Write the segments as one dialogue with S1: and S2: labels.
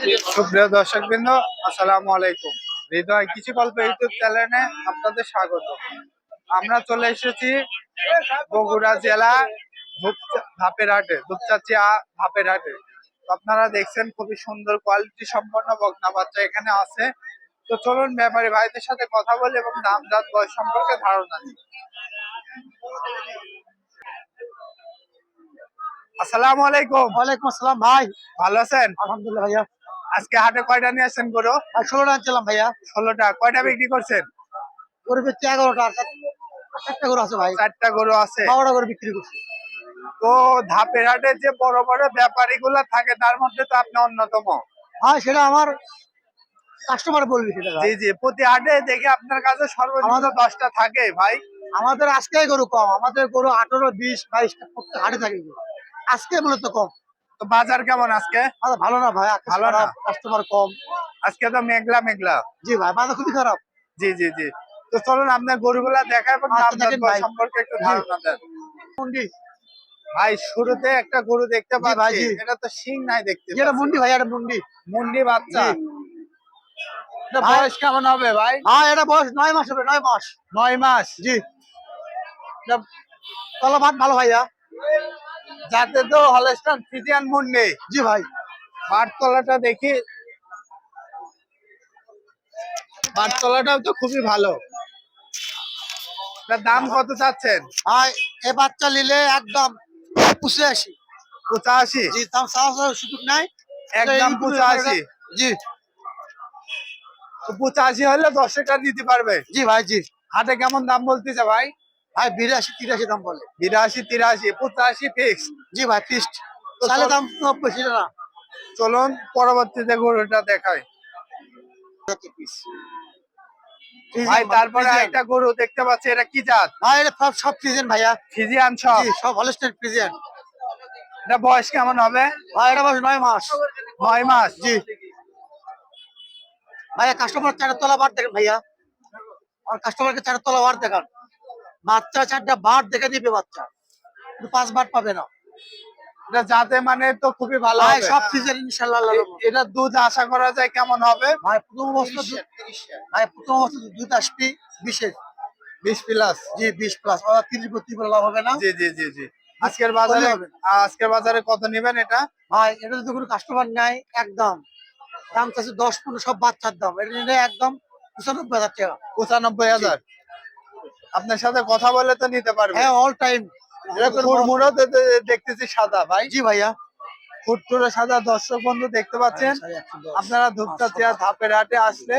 S1: সুপ্রিয় দর্শক বৃন্দ আসসালামু আলাইকুম। হৃদয় কিছু গল্প ইউটিউব চ্যানেলে আপনাদের স্বাগত। আমরা চলে এসেছি বগুড়া জেলা ধাপের হাটে ধূপচাচিয়া ধাপের হাটে আপনারা দেখছেন খুবই সুন্দর কোয়ালিটি সম্পন্ন বকনা বাচ্চা এখানে আছে। তো চলুন ব্যাপারী ভাইদের সাথে কথা বলি এবং দাম জাত বয়স সম্পর্কে ধারণা নিই। আসসালামু আলাইকুম।
S2: ওয়ালাইকুম আসসালাম ভাই।
S1: ভালো আছেন?
S2: আলহামদুলিল্লাহ ভাইয়া।
S1: আজকে হাটে কয়টা নিয়ে আসছেন গরু?
S2: ষোলোটা আনছিলাম ভাইয়া।
S1: ষোলোটা কয়টা বিক্রি করছেন?
S2: গরু বিক্রি এগারোটা চারটা গরু আছে ভাই।
S1: চারটা গরু আছে।
S2: বারোটা গরু বিক্রি করছি।
S1: তো ধাপের হাটে যে বড় বড় ব্যাপারী গুলা থাকে তার মধ্যে তো আপনি অন্যতম।
S2: ভাই সেটা আমার কাস্টমার বলবি সেটা।
S1: জি জি প্রতি হাটে দেখে আপনার কাছে সর্বনিম্ন দশটা থাকে ভাই।
S2: আমাদের আজকে গরু কম আমাদের গরু আঠারো বিশ বাইশটা হাটে থাকে। আজকে মূলত কম।
S1: তো বাজার কেমন আজকে?
S2: ভালো না ভাই
S1: ভালো না।
S2: কাস্টমার কম।
S1: আজকে তো মেঘলা মেঘলা।
S2: জি ভাই বাজার খুবই খারাপ।
S1: জি জি জি। তো চলুন আপনার গরুগুলা দেখা এবং
S2: আচ্ছা, ভাই।
S1: সম্পর্কে একটু ধারণা দেন। ভাই শুরুতে একটা গরু দেখতে পাচ্ছি। এটা তো শিং নাই দেখতে পাচ্ছি।
S2: মুন্ডি ভাই এটা মুন্ডি।
S1: মুন্ডি বাচ্চা। এটা বয়স কেমন হবে ভাই?
S2: ভাই এটা বয়স নয় মাস হবে নয় মাস।
S1: নয় মাস?
S2: জি। তলা ভাত ভালো ভাইয়া?
S1: যাতে তো হলস্টান ফিজিয়ান নেই।
S2: জি ভাই।
S1: বাটতলাটা দেখি। বাটতলাটাও তো খুবই ভালো। দাম কত চাচ্ছেন?
S2: এ বাচ্চা নিলে একদম পুষে আসি
S1: পঁচাশি?
S2: জি দাম সাহস সুযোগ নাই।
S1: একদম পঁচাশি।
S2: জি।
S1: পঁচাশি হলে দশ টাকা দিতে পারবে?
S2: জি ভাই জি।
S1: হাটে কেমন দাম বলতেছে ভাই?
S2: ভাই বিরাশি তিরাশি দাম বলে।
S1: বিরাশি তিরাশি পঁচাশি ফিক্স
S2: জি ভাই
S1: তো
S2: তাহলে দাম নব্বই না।
S1: চলুন পরবর্তীতে গরুটা দেখাই। ভাই তারপরে
S2: ফ্রিজিয়ান।
S1: একটা গরু দেখতে পাচ্ছি এটা কি জাত?
S2: ভাই এটা সব সব ফ্রিজেন ভাইয়া।
S1: ফিজিয়ান সব?
S2: সব হলস্টেন ফ্রিজেন
S1: এটা বয়স কেমন হবে?
S2: ভাই এটা বয়স নয় মাস।
S1: নয় মাস?
S2: জি। ভাইয়া কাস্টমার চারটা তলা বার দেখেন ভাইয়া। আর কাস্টমারকে চারটা তলা বার দেখান। বাচ্চা চারটা বার দেখে দিবে বাচ্চা। পাঁচ বার পাবে না।
S1: এটা যাতে মানে তো খুবই ভালো হবে।
S2: সব
S1: এ-
S2: রহমতে।
S1: এটা দুধ আশা করা যায় কেমন হবে?
S2: ভাই প্রথম অবস্থা দুধ- ভাই প্রথম অবস্থা দুধ আসবি বিশেষ
S1: বিশ প্লাস
S2: জি বিশ প্লাস তিরিশ বত্রিশ লাভ হবে না।
S1: জি জি জি জি। আজকের বাজারে
S2: হবে।
S1: আজকের বাজারে কত নেবেন এটা?
S2: ভাই এটা যদি কোনো কাস্টমার নাই একদম। দাম চাচ্ছে দশ পনেরো সব বাচ্চার দাম। এটা নিলে একদম পঁচানব্বই হাজার টাকা।
S1: পঁচানব্বই হাজার। আপনার সাথে কথা বলে তো নিতে পারবে।
S2: হ্যাঁ অল টাইম
S1: দেখতেছি সাদা ভাই।
S2: জি ভাইয়া।
S1: ফুটপুরে সাদা দর্শক বন্ধু দেখতে পাচ্ছেন? আপনারা ধূপটা চেয়ার ধাপের হাটে আসলে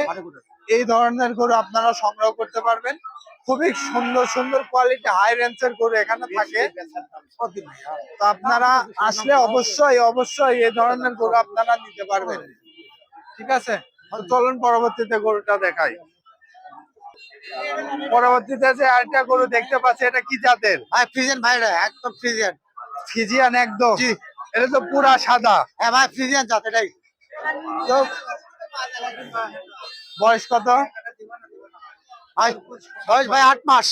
S1: এই ধরনের গরু আপনারা সংগ্রহ করতে পারবেন। খুবই সুন্দর সুন্দর কোয়ালিটি হাই রেঞ্জের গরু এখানে থাকে। তো আপনারা আসলে অবশ্যই অবশ্যই এই ধরনের গরু আপনারা নিতে পারবেন। ঠিক আছে? চলুন পরবর্তীতে গরুটা দেখাই। পরবর্তীতে যে আরেকটা গরু দেখতে পাচ্ছি এটা কি জাতের?
S2: ভাই ফ্রিজেন ভাইরা একদম ফ্রিজেন।
S1: ফিজিয়ান একদম। এটা তো পুরা সাদা।
S2: হ্যাঁ ভাই ফ্রিজেন জাত এটাই।
S1: তো বয়স কত?
S2: ভাই বয়স ভাই আট মাস।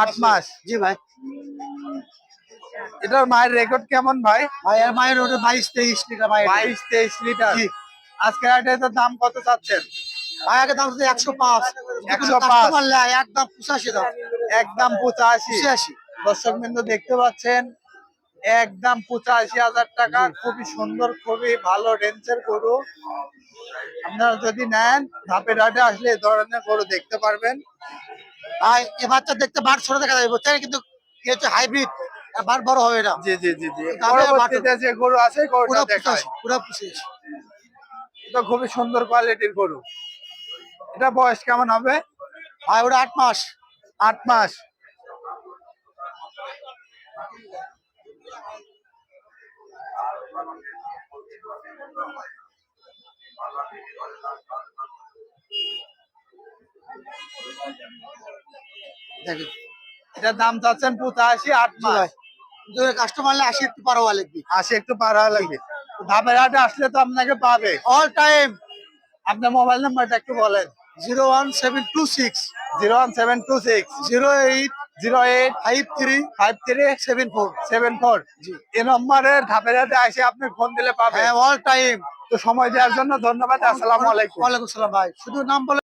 S1: আট মাস।
S2: জি ভাই।
S1: এটার মায়ের রেকর্ড কেমন ভাই?
S2: ভাই এর মায়ের ওটা বাইশ তেইশ লিটার ভাই
S1: বাইশ তেইশ লিটার।
S2: জি।
S1: আজকে তো দাম কত চাচ্ছেন?
S2: ভাই আগে দাম হচ্ছে একশো পাঁচ।
S1: 105
S2: কাস্টমার একদম পঁচাশি দাম
S1: একদম পঁচাশি।
S2: পঁচাশি।
S1: দর্শক বিন্দু দেখতে পাচ্ছেন একদম পঁচাশি হাজার টাকা। খুবই সুন্দর খুবই ভালো রেঞ্জের গরু। আপনারা যদি নেন ধাপের হাটে আসলে এই ধরনের গরু দেখতে পারবেন।
S2: ভাই এ বাচ্চা দেখতে বার ছোট দেখা যাবে বুঝছেন? কিন্তু হচ্ছে হাইব্রিড বার বড় হবে না।
S1: জি জি জি জি। পরবর্তীতে যে গরু আছে গরুটা
S2: পুরো
S1: দেখায় খুবই সুন্দর কোয়ালিটির গরু। এটা বয়স কেমন হবে?
S2: ভাই ওটা আট মাস।
S1: আট মাস। এটার দাম চাচ্ছেন পঁচাশি আট মাস।
S2: কাস্টমার আসি একটু পারোয়া লাগবে।
S1: আশি একটু পার হওয়া লাগবে। ধাপের হাটে আসলে তো আপনাকে পাবে।
S2: অল টাইম
S1: আপনার মোবাইল নাম্বারটা একটু বলেন।
S2: Zero one seven two six
S1: zero one seven two six
S2: zero eight
S1: zero eight
S2: five three
S1: five three
S2: seven four
S1: seven four
S2: G
S1: A নম্বরে এসে আপনি ফোন দিলে পাবেন।
S2: হ্যাঁ অল টাইম
S1: তো সময় দেওয়ার জন্য ধন্যবাদ আসসালামু আলাইকুম।
S2: ওয়ালাইকুম সালাম ভাই। শুধু নাম বলে